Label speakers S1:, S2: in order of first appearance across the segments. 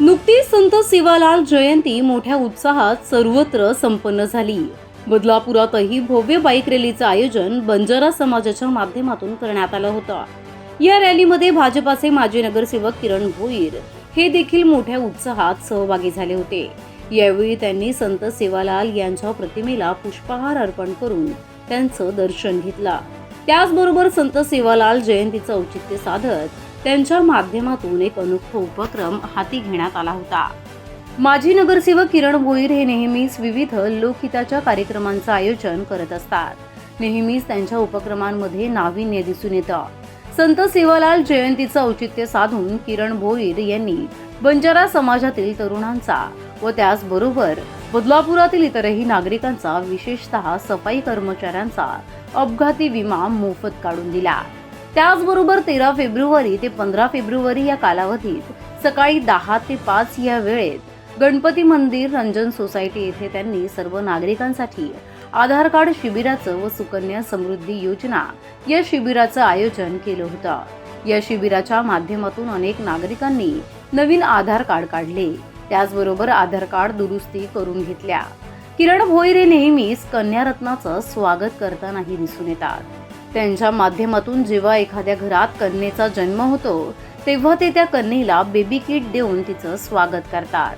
S1: नुकतीच संत सेवालाल जयंती मोठ्या उत्साहात सर्वत्र संपन्न झाली. बदलापुरातही भव्य बाईक रॅलीचं आयोजन बंजारा समाजाच्या माध्यमातून करण्यात आलं होतं. या रॅलीमध्ये भाजपाचे माजी नगरसेवक किरण भोईर हे देखील मोठ्या उत्साहात सहभागी झाले होते. यावेळी त्यांनी संत सेवालाल यांच्या प्रतिमेला पुष्पहार अर्पण करून त्यांचं दर्शन घेतलं. त्याचबरोबर संत सेवालाल जयंतीचं औचित्य साधत त्यांच्या माध्यमातून एक अनोखा उपक्रम हाती घेण्यात आला होता. माजी नगरसेवक किरण भोईर हे नेहमीच विविध लोकहिताच्या कार्यक्रमांचं आयोजन करत असतात. नेहमीच त्यांच्या उपक्रमांमध्ये नाविन्य दिसून येतं. संत सेवालाल जयंतीचं औचित्य साधून किरण भोईर यांनी बंजारा समाजातील तरुणांचा व त्याचबरोबर बदलापुरातील इतरही नागरिकांचा विशेषतः सफाई कर्मचाऱ्यांचा अपघाती विमा मोफत काढून दिला. त्याचबरोबर तेरा फेब्रुवारी ते पंधरा फेब्रुवारी या कालावधीत सकाळी दहा ते पाच या वेळेत गणपती मंदिर रंजन सोसायटी येथे त्यांनी सर्व नागरिकांसाठी आधार कार्ड शिबिराचं व सुकन्या समृद्धी योजना या शिबिराचं आयोजन केलं होतं. या शिबिराच्या माध्यमातून अनेक नागरिकांनी नवीन आधार कार्ड काढले. त्याचबरोबर आधार कार्ड दुरुस्ती करून घेतल्या. किरण भोईरे नेहमीच कन्यारत्नाचं स्वागत करतानाही दिसून येतात. त्यांच्या माध्यमातून जेव्हा एखाद्या घरात कन्येचा जन्म होतो तेव्हा ते त्या कन्येला बेबी किट देऊन तिचं स्वागत करतात.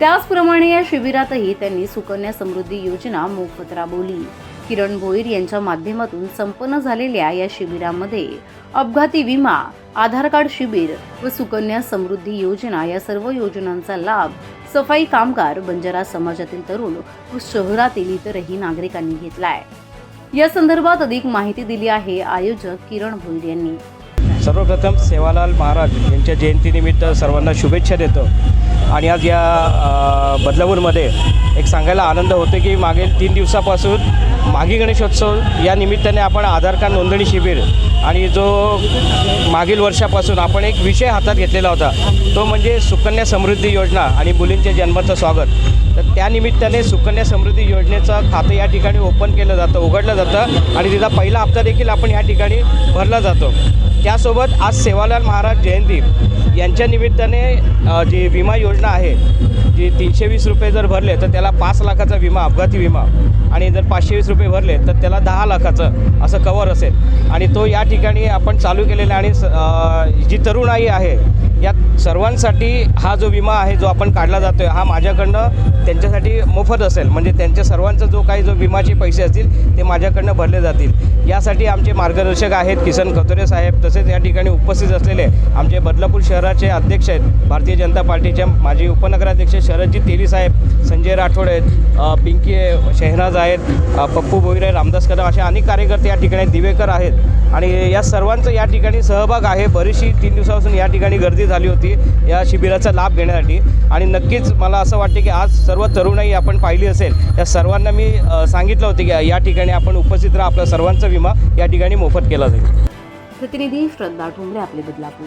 S1: त्याचप्रमाणे या शिबिरातही त्यांनी सुकन्या समृद्धी योजना मोफत राबवली. किरण भोईर यांच्या माध्यमातून संपन्न झालेल्या या शिबिरामध्ये अपघाती विमा आधार कार्ड शिबिर व सुकन्या समृद्धी योजना या सर्व योजनांचा लाभ सफाई कामगार बंजारा समाजातील तरुण व शहरातील इतरही नागरिकांनी घेतला आहे या संदर्भात अधिक माहिती दिली आहे आयोजक किरण भोईर यांनी.
S2: सर्वप्रथम सेवालाल महाराज यांच्या जयंतीनिमित्त सर्वांना शुभेच्छा देतो. आणि आज या बदलापूरमध्ये एक सांगायला आनंद होतो की मागील तीन दिवसापासून मागी गणेशोत्सव या निमित्ताने आपण आधार कार्ड नोंदणी शिबिर आणि जो मागील वर्षापासून आपण एक विषय हातात घेतलेला होता तो म्हणजे सुकन्या समृद्धी योजना आणि मुलींच्या जन्माचं स्वागत. तर त्या निमित्ताने सुकन्या समृद्धी योजनेचं खातं या ठिकाणी ओपन केलं जातं उघडलं जातं आणि तिचा पहिला हप्ता देखील आपण या ठिकाणी भरला जातो. त्यासोबत आज सेवालाल महाराज जयंती यांच्या निमित्ताने जी विमा योजना आहे. जी तीनशे वीस रुपये जर भरले तर त्याला पाच लाखाचा विमा अपघाती विमा. आणि जर पाचशे वीस रुपये भरले तर त्याला दहा लाखाचं असं कवर असेल. आणि तो या ठिकाणी आपण चालू केलेला आणि स- जी तरुणाई आहे या सर्वांसाठी हा जो विमा आहे जो आपण काढला जातो आहे हा माझ्याकडनं त्यांच्यासाठी मोफत असेल. म्हणजे त्यांच्या सर्वांचा जो काही जो विमाचे पैसे असतील ते माझ्याकडनं भरले जातील. यासाठी आमचे मार्गदर्शक आहेत किसन खतोरे साहेब तसेच या ठिकाणी उपस्थित असलेले आमचे बदलापूर शहराचे अध्यक्ष आहेत भारतीय जनता पार्टीचे माजी उपनगराध्यक्ष शरदजी तेली साहेब संजय राठोड आहेत पिंकी आहे, शेहनाज आहेत पप्पू भोईर रामदास कदम असे अनेक कार्यकर्ते या ठिकाणी दिवेकर आहेत. आणि या सर्वांचं या ठिकाणी सहभाग आहे. बरीचशी तीन दिवसापासून या ठिकाणी गर्दी झाली होती या शिबिराचा लाभ घेण्यासाठी. आणि नक्कीच मला असं वाटते की आज सर्व तरुणाई आपण पाहिली असेल त्या सर्वांना मी सांगितलं होतं की या ठिकाणी आपण उपस्थित राहा. आपला सर्वांचा विमा या ठिकाणी मोफत केला जाईल.
S1: प्रतिनिधी श्रद्धा ठोंबरे आपले बदलापूर.